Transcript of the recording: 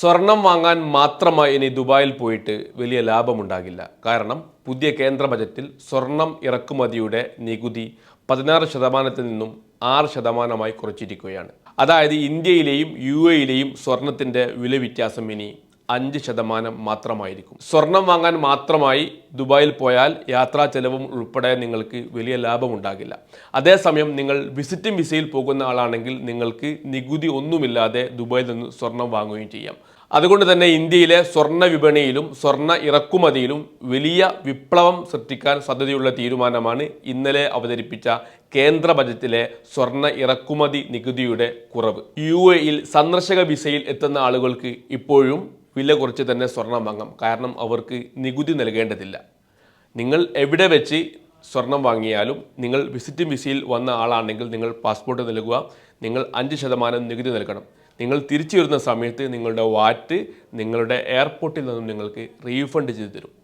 സ്വർണം വാങ്ങാൻ മാത്രമായി ഇനി ദുബായിൽ പോയിട്ട് വലിയ ലാഭമുണ്ടാകില്ല. കാരണം പുതിയ കേന്ദ്ര ബജറ്റിൽ സ്വർണം ഇറക്കുമതിയുടെ നികുതി പതിനാറ് ശതമാനത്തിൽ നിന്നും ആറ് ശതമാനമായി കുറച്ചിരിക്കുകയാണ്. അതായത് ഇന്ത്യയിലെയും യു എയിലെയും സ്വർണത്തിന്റെ വില വ്യത്യാസം ഇനി അഞ്ച് ശതമാനം മാത്രമായിരിക്കും. സ്വർണം വാങ്ങാൻ മാത്രമായി ദുബായിൽ പോയാൽ യാത്രാ ചെലവും ഉൾപ്പെടെ നിങ്ങൾക്ക് വലിയ ലാഭമുണ്ടാകില്ല. അതേസമയം നിങ്ങൾ വിസിറ്റിംഗ് വിസയിൽ പോകുന്ന ആളാണെങ്കിൽ നിങ്ങൾക്ക് നികുതി ഒന്നുമില്ലാതെ ദുബായിൽ നിന്ന് സ്വർണം വാങ്ങുകയും ചെയ്യാം. അതുകൊണ്ട് തന്നെ ഇന്ത്യയിലെ സ്വർണ വിപണിയിലും സ്വർണ ഇറക്കുമതിയിലും വലിയ വിപ്ലവം സൃഷ്ടിക്കാൻ സാധ്യതയുള്ള തീരുമാനമാണ് ഇന്നലെ അവതരിപ്പിച്ച കേന്ദ്ര ബജറ്റിലെ സ്വർണ ഇറക്കുമതി നികുതിയുടെ കുറവ്. യു എയിൽ സന്ദർശക വിസയിൽ എത്തുന്ന ആളുകൾക്ക് ഇപ്പോഴും വില കുറച്ച് തന്നെ സ്വർണം വാങ്ങാം. കാരണം അവർക്ക് നികുതി നൽകേണ്ടതില്ല. നിങ്ങൾ എവിടെ വെച്ച് സ്വർണം വാങ്ങിയാലും നിങ്ങൾ വിസിറ്റിംഗ് വിസയിൽ വന്ന ആളാണെങ്കിൽ നിങ്ങൾ പാസ്പോർട്ട് നൽകുക. നിങ്ങൾ അഞ്ച് ശതമാനം നികുതി നൽകണം. നിങ്ങൾ തിരിച്ചു വരുന്ന സമയത്ത് നിങ്ങളുടെ വാറ്റ് നിങ്ങളുടെ എയർപോർട്ടിൽ നിന്നും നിങ്ങൾക്ക് റീഫണ്ട് ചെയ്തു തരും.